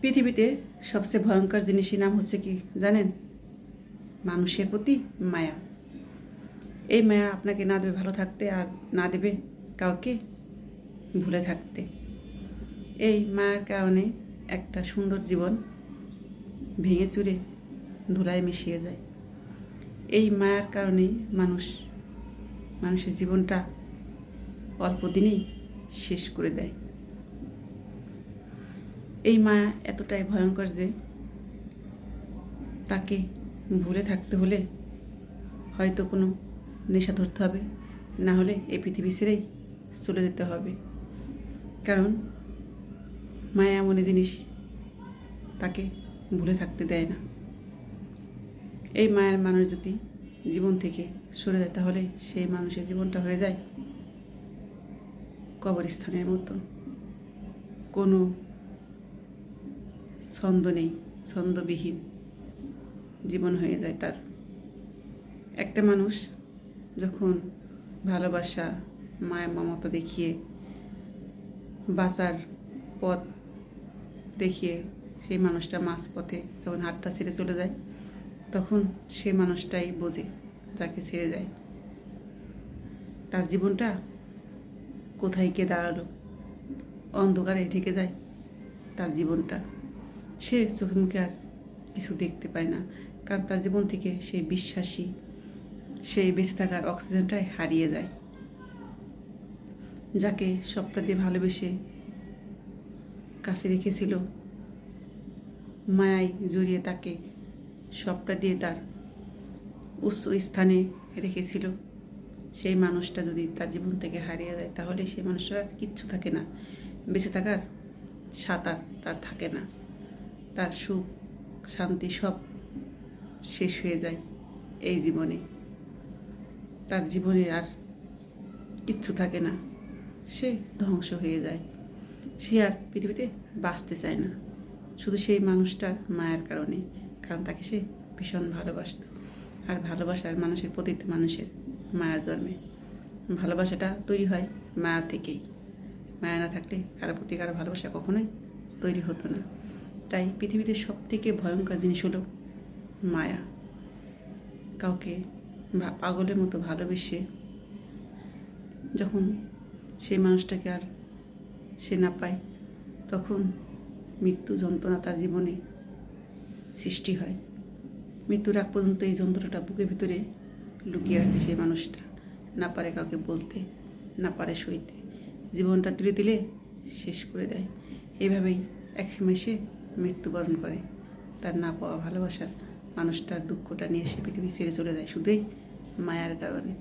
পৃথিবীতে সবচেয়ে ভয়ঙ্কর জিনিসের নাম হচ্ছে কি জানেন? মানুষের প্রতি মায়া। এই মায়া আপনাকে না দেবে ভালো থাকতে আর না দেবে কাউকে ভুলে থাকতে। এই মায়ার কারণে একটা সুন্দর জীবন ভেঙে চুরে ধুলায় মিশিয়ে যায়। এই মায়ার কারণেই মানুষ, মানুষের জীবনটা অল্প দিনেই শেষ করে দেয়। এই মায়া এতটাই ভয়ঙ্কর যে তাকে ভুলে থাকতে হলে হয়তো কোনো নেশা ধরতে হবে, না হলে এই পৃথিবী ছেড়েই চলে যেতে হবে। কারণ মায়া এমন জিনিস তাকে ভুলে থাকতে দেয় না। এই মায়ের মানুষ যদি জীবন থেকে সরে যায়, তাহলে সেই মানুষের জীবনটা হয়ে যায় কবরস্থানের মতো। কোনো ছন্দ নেই, ছন্দবিহীন জীবন হয়ে যায় তার। একটা মানুষ যখন ভালোবাসা, মায়া, মমতা দেখিয়ে বাঁচার পথ দেখিয়ে সেই মানুষটা মাঝ পথে যখন হাতটা ছেড়ে চলে যায়, তখন সেই মানুষটাই বোঝে, যাকে ছেড়ে যায়। তার জীবনটা কোথায় গিয়ে দাঁড়াল? অন্ধকারে ঢেকে যায় তার জীবনটা। সে মুখে আর কিছু দেখতে পায় না, কারণ তার জীবন থেকে সে বিশ্বাসী। সেই বেঁচে থাকার অক্সিজেনটাই হারিয়ে যায়। যাকে সবটা দিয়ে ভালোবেসে কাছে রেখেছিল, মায়ায় জড়িয়ে তাকে সবটা দিয়ে তার উচ্চ স্থানে রেখেছিল। সেই মানুষটা যদি তার জীবন থেকে হারিয়ে যায়, তাহলে সেই মানুষটার কিচ্ছু থাকে না। বেঁচে থাকার সাঁতার তার থাকে না। তার সুখ, শান্তি সব শেষ হয়ে যায় এই জীবনে। তার জীবনে আর কিচ্ছু থাকে না। সে ধ্বংস হয়ে যায়। সে আর পৃথিবীতে বাঁচতে চায় না। শুধু সেই মানুষটার মায়ার কারণে, কারণ তাকে সে ভীষণ ভালোবাসত। আর ভালোবাসার মানুষের প্রতিটি মানুষের মায়া জন্মে। ভালোবাসাটা তৈরি হয় মায়া থেকেই। মায়া না থাকলে কারও প্রতি কারও ভালোবাসা কখনোই তৈরি হতো না। তাই পৃথিবীতে সব থেকে ভয়ঙ্কর জিনিস হলো মায়া। কাউকে পাগলের মতো ভালোবেসে যখন সেই মানুষটাকে আর সে না পায়, তখন মৃত্যু যন্ত্রণা তার জীবনে সৃষ্টি হয়। মৃত্যুর আগ পর্যন্ত এই যন্ত্রণাটা বুকের ভিতরে লুকিয়ে রাখে সেই মানুষটা। না পারে কাউকে বলতে, না পারে সইতে। জীবনটা তুলে দিলে শেষ করে দেয়। এইভাবেই একসময় সে মৃত্যুবরণ করে। তার না পাওয়া ভালোবাসার মানুষটার দুঃখটা নিয়ে সে পৃথিবী ছেড়ে চলে যায় শুধুই মায়ার কারণে।